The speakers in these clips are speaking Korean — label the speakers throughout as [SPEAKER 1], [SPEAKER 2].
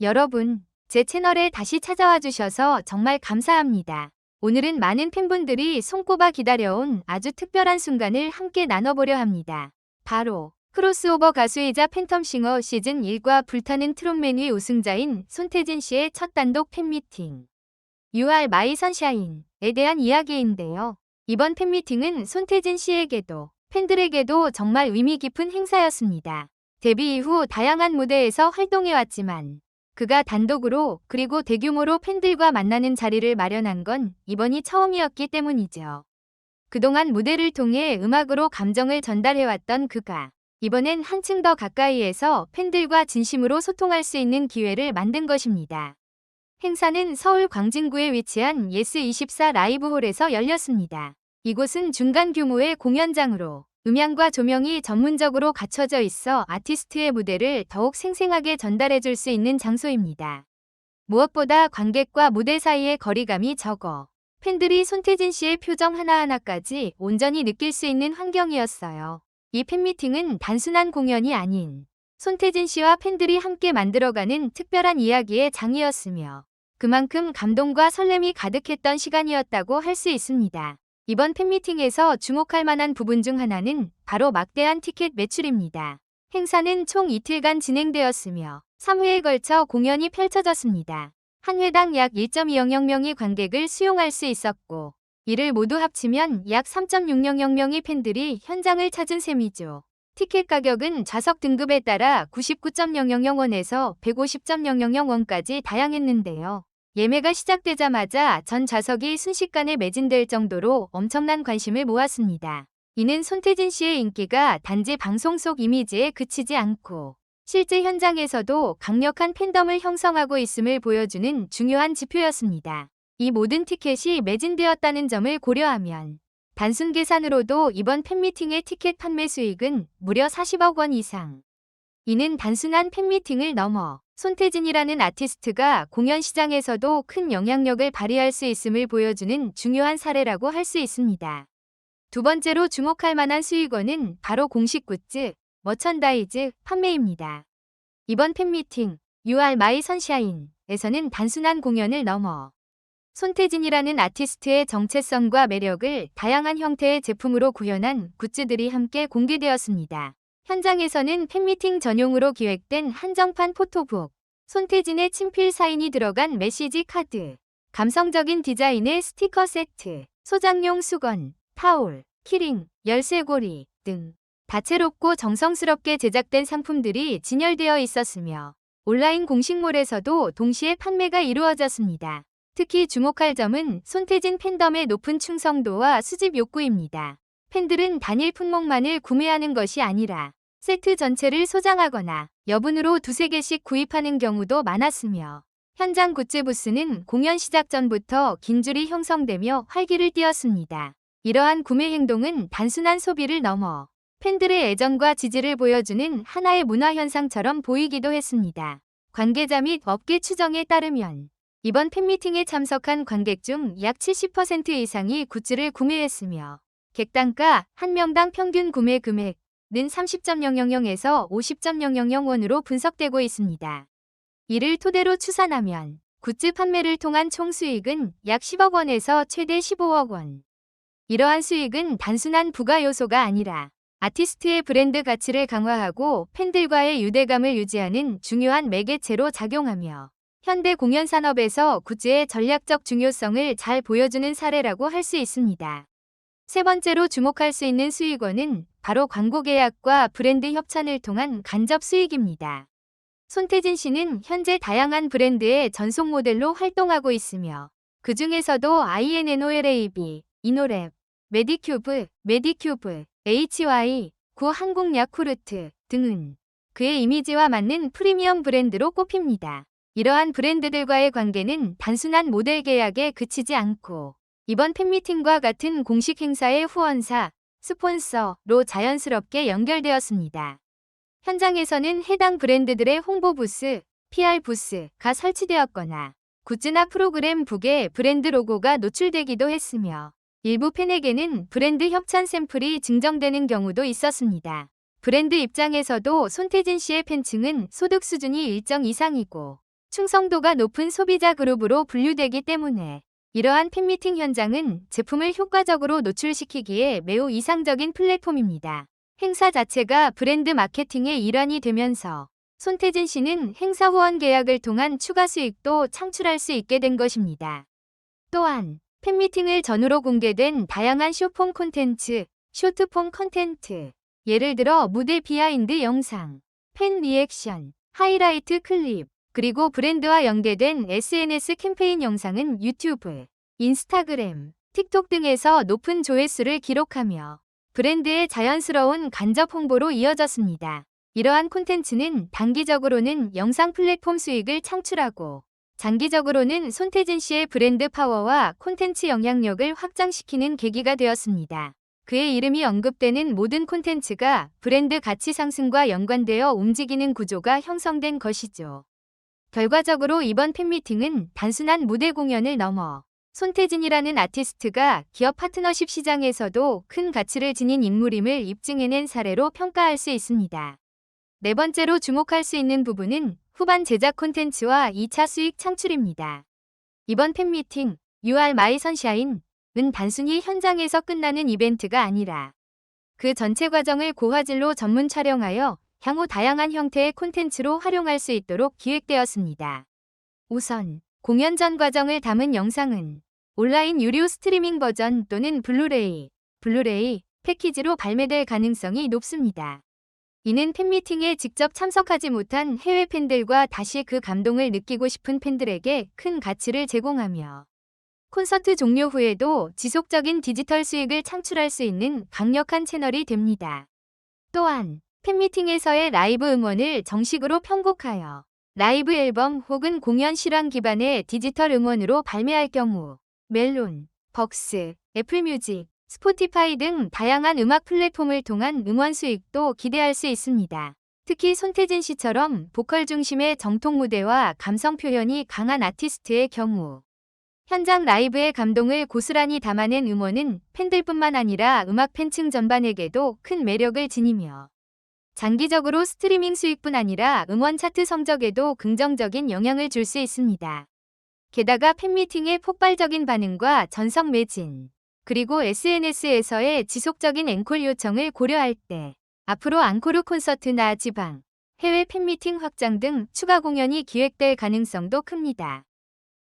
[SPEAKER 1] 여러분, 제 채널에 다시 찾아와 주셔서 정말 감사합니다. 오늘은 많은 팬분들이 손꼽아 기다려온 아주 특별한 순간을 함께 나눠보려 합니다. 바로 크로스오버 가수이자 팬텀싱어 시즌 1과 불타는 트롯맨 위 우승자인 손태진 씨의 첫 단독 팬미팅. UR 마이 선샤인에 대한 이야기인데요. 이번 팬미팅은 손태진 씨에게도 팬들에게도 정말 의미 깊은 행사였습니다. 데뷔 이후 다양한 무대에서 활동해왔지만 그가 단독으로 그리고 대규모로 팬들과 만나는 자리를 마련한 건 이번이 처음이었기 때문이죠. 그동안 무대를 통해 음악으로 감정을 전달해왔던 그가 이번엔 한층 더 가까이에서 팬들과 진심으로 소통할 수 있는 기회를 만든 것입니다. 행사는 서울 광진구에 위치한 예스24 라이브홀에서 열렸습니다. 이곳은 중간 규모의 공연장으로 음향과 조명이 전문적으로 갖춰져 있어 아티스트의 무대를 더욱 생생하게 전달해 줄 수 있는 장소입니다. 무엇보다 관객과 무대 사이의 거리감이 적어 팬들이 손태진 씨의 표정 하나하나까지 온전히 느낄 수 있는 환경이었어요. 이 팬미팅은 단순한 공연이 아닌 손태진 씨와 팬들이 함께 만들어가는 특별한 이야기의 장이었으며 그만큼 감동과 설렘이 가득했던 시간이었다고 할 수 있습니다. 이번 팬미팅에서 주목할 만한 부분 중 하나는 바로 막대한 티켓 매출입니다. 행사는 총 이틀간 진행되었으며 3회에 걸쳐 공연이 펼쳐졌습니다. 한 회당 약 1.200명의 관객을 수용할 수 있었고 이를 모두 합치면 약 3.600명의 팬들이 현장을 찾은 셈이죠. 티켓 가격은 좌석 등급에 따라 99.000원에서 150.000원까지 다양했는데요. 예매가 시작되자마자 전 좌석이 순식간에 매진될 정도로 엄청난 관심을 모았습니다. 이는 손태진 씨의 인기가 단지 방송 속 이미지에 그치지 않고 실제 현장에서도 강력한 팬덤을 형성하고 있음을 보여주는 중요한 지표였습니다. 이 모든 티켓이 매진되었다는 점을 고려하면 단순 계산으로도 이번 팬미팅의 티켓 판매 수익은 무려 40억 원 이상. 이는 단순한 팬미팅을 넘어 손태진이라는 아티스트가 공연 시장에서도 큰 영향력을 발휘할 수 있음을 보여주는 중요한 사례라고 할 수 있습니다. 두 번째로 주목할 만한 수익원은 바로 공식 굿즈, 머천다이즈 판매입니다. 이번 팬미팅 You Are My Sunshine에서는 단순한 공연을 넘어 손태진이라는 아티스트의 정체성과 매력을 다양한 형태의 제품으로 구현한 굿즈들이 함께 공개되었습니다. 현장에서는 팬미팅 전용으로 기획된 한정판 포토북, 손태진의 친필 사인이 들어간 메시지 카드, 감성적인 디자인의 스티커 세트, 소장용 수건, 타올, 키링, 열쇠고리 등 다채롭고 정성스럽게 제작된 상품들이 진열되어 있었으며 온라인 공식몰에서도 동시에 판매가 이루어졌습니다. 특히 주목할 점은 손태진 팬덤의 높은 충성도와 수집 욕구입니다. 팬들은 단일 품목만을 구매하는 것이 아니라 세트 전체를 소장하거나 여분으로 두세 개씩 구입하는 경우도 많았으며 현장 굿즈 부스는 공연 시작 전부터 긴 줄이 형성되며 활기를 띄었습니다. 이러한 구매 행동은 단순한 소비를 넘어 팬들의 애정과 지지를 보여주는 하나의 문화 현상처럼 보이기도 했습니다. 관계자 및 업계 추정에 따르면 이번 팬미팅에 참석한 관객 중 약 70% 이상이 굿즈를 구매했으며 객단가 한 명당 평균 구매 금액 는 30.000에서 50.000원으로 분석되고 있습니다. 이를 토대로 추산하면 굿즈 판매를 통한 총 수익은 약 10억 원에서 최대 15억 원. 이러한 수익은 단순한 부가 요소가 아니라 아티스트의 브랜드 가치를 강화하고 팬들과의 유대감을 유지하는 중요한 매개체로 작용하며 현대 공연 산업에서 굿즈의 전략적 중요성을 잘 보여주는 사례라고 할 수 있습니다. 세 번째로 주목할 수 있는 수익원은 바로 광고 계약과 브랜드 협찬을 통한 간접 수익입니다. 손태진 씨는 현재 다양한 브랜드의 전속 모델로 활동하고 있으며 그 중에서도 INNOLAB, 이노랩, 메디큐브, 메디큐브, HY, 구 한국 야쿠르트 등은 그의 이미지와 맞는 프리미엄 브랜드로 꼽힙니다. 이러한 브랜드들과의 관계는 단순한 모델 계약에 그치지 않고 이번 팬미팅과 같은 공식 행사의 후원사, 스폰서로 자연스럽게 연결되었습니다. 현장에서는 해당 브랜드들의 홍보 부스, PR 부스가 설치되었거나 굿즈나 프로그램 북에 브랜드 로고가 노출되기도 했으며 일부 팬에게는 브랜드 협찬 샘플이 증정되는 경우도 있었습니다. 브랜드 입장에서도 손태진 씨의 팬층은 소득 수준이 일정 이상이고 충성도가 높은 소비자 그룹으로 분류되기 때문에 이러한 팬미팅 현장은 제품을 효과적으로 노출시키기에 매우 이상적인 플랫폼입니다. 행사 자체가 브랜드 마케팅의 일환이 되면서 손태진 씨는 행사 후원 계약을 통한 추가 수익도 창출할 수 있게 된 것입니다. 또한 팬미팅을 전후로 공개된 다양한 쇼폼 콘텐츠, 쇼트폼 콘텐츠, 예를 들어 무대 비하인드 영상, 팬 리액션, 하이라이트 클립, 그리고 브랜드와 연계된 SNS 캠페인 영상은 유튜브, 인스타그램, 틱톡 등에서 높은 조회수를 기록하며 브랜드의 자연스러운 간접 홍보로 이어졌습니다. 이러한 콘텐츠는 단기적으로는 영상 플랫폼 수익을 창출하고 장기적으로는 손태진 씨의 브랜드 파워와 콘텐츠 영향력을 확장시키는 계기가 되었습니다. 그의 이름이 언급되는 모든 콘텐츠가 브랜드 가치 상승과 연관되어 움직이는 구조가 형성된 것이죠. 결과적으로 이번 팬미팅은 단순한 무대 공연을 넘어 손태진이라는 아티스트가 기업 파트너십 시장에서도 큰 가치를 지닌 인물임을 입증해낸 사례로 평가할 수 있습니다. 네 번째로 주목할 수 있는 부분은 후반 제작 콘텐츠와 2차 수익 창출입니다. 이번 팬미팅 Are My Sunshine은 단순히 현장에서 끝나는 이벤트가 아니라 그 전체 과정을 고화질로 전문 촬영하여 향후 다양한 형태의 콘텐츠로 활용할 수 있도록 기획되었습니다. 우선 공연 전 과정을 담은 영상은 온라인 유료 스트리밍 버전 또는 블루레이, 블루레이 패키지로 발매될 가능성이 높습니다. 이는 팬미팅에 직접 참석하지 못한 해외 팬들과 다시 그 감동을 느끼고 싶은 팬들에게 큰 가치를 제공하며 콘서트 종료 후에도 지속적인 디지털 수익을 창출할 수 있는 강력한 채널이 됩니다. 또한 팬미팅에서의 라이브 음원을 정식으로 편곡하여 라이브 앨범 혹은 공연 실황 기반의 디지털 음원으로 발매할 경우 멜론, 벅스, 애플뮤직, 스포티파이 등 다양한 음악 플랫폼을 통한 음원 수익도 기대할 수 있습니다. 특히 손태진 씨처럼 보컬 중심의 정통 무대와 감성 표현이 강한 아티스트의 경우 현장 라이브의 감동을 고스란히 담아낸 음원은 팬들뿐만 아니라 음악 팬층 전반에게도 큰 매력을 지니며 장기적으로 스트리밍 수익뿐 아니라 음원 차트 성적에도 긍정적인 영향을 줄 수 있습니다. 게다가 팬미팅의 폭발적인 반응과 전성 매진, 그리고 SNS에서의 지속적인 앵콜 요청을 고려할 때 앞으로 앙코르 콘서트나 지방, 해외 팬미팅 확장 등 추가 공연이 기획될 가능성도 큽니다.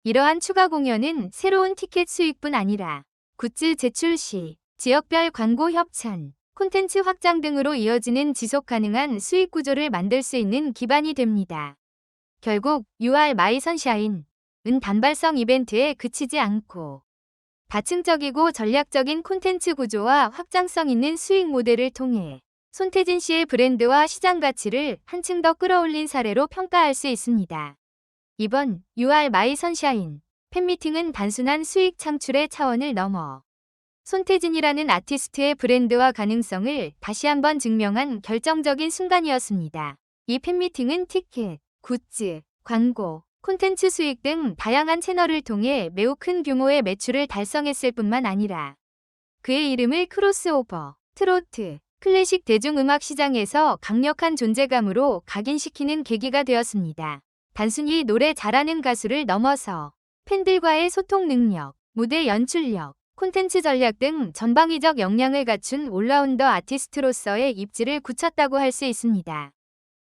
[SPEAKER 1] 이러한 추가 공연은 새로운 티켓 수익뿐 아니라 굿즈 제출 시, 지역별 광고 협찬, 콘텐츠 확장 등으로 이어지는 지속 가능한 수익 구조를 만들 수 있는 기반이 됩니다. 결국 UR 마이 선샤인 은 단발성 이벤트에 그치지 않고 다층적이고 전략적인 콘텐츠 구조와 확장성 있는 수익 모델을 통해 손태진 씨의 브랜드와 시장 가치를 한층 더 끌어올린 사례로 평가할 수 있습니다. 이번 UR 마이 선샤인 팬미팅은 단순한 수익 창출의 차원을 넘어 손태진이라는 아티스트의 브랜드와 가능성을 다시 한번 증명한 결정적인 순간이었습니다. 이 팬미팅은 티켓, 굿즈, 광고, 콘텐츠 수익 등 다양한 채널을 통해 매우 큰 규모의 매출을 달성했을 뿐만 아니라 그의 이름을 크로스오버, 트로트, 클래식 대중음악 시장에서 강력한 존재감으로 각인시키는 계기가 되었습니다. 단순히 노래 잘하는 가수를 넘어서 팬들과의 소통 능력, 무대 연출력, 콘텐츠 전략 등 전방위적 역량을 갖춘 올라운더 아티스트로서의 입지를 굳혔다고 할 수 있습니다.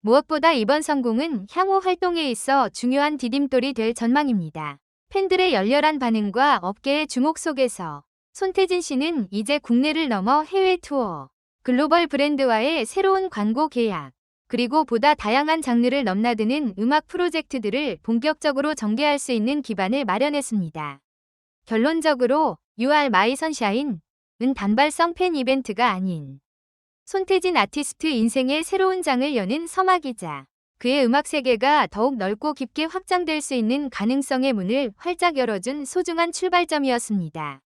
[SPEAKER 1] 무엇보다 이번 성공은 향후 활동에 있어 중요한 디딤돌이 될 전망입니다. 팬들의 열렬한 반응과 업계의 주목 속에서 손태진 씨는 이제 국내를 넘어 해외 투어, 글로벌 브랜드와의 새로운 광고 계약, 그리고 보다 다양한 장르를 넘나드는 음악 프로젝트들을 본격적으로 전개할 수 있는 기반을 마련했습니다. 결론적으로 UR 마이 선샤인 은 단발성 팬 이벤트가 아닌 손태진 아티스트 인생의 새로운 장을 여는 서막이자 그의 음악 세계가 더욱 넓고 깊게 확장될 수 있는 가능성의 문을 활짝 열어준 소중한 출발점이었습니다.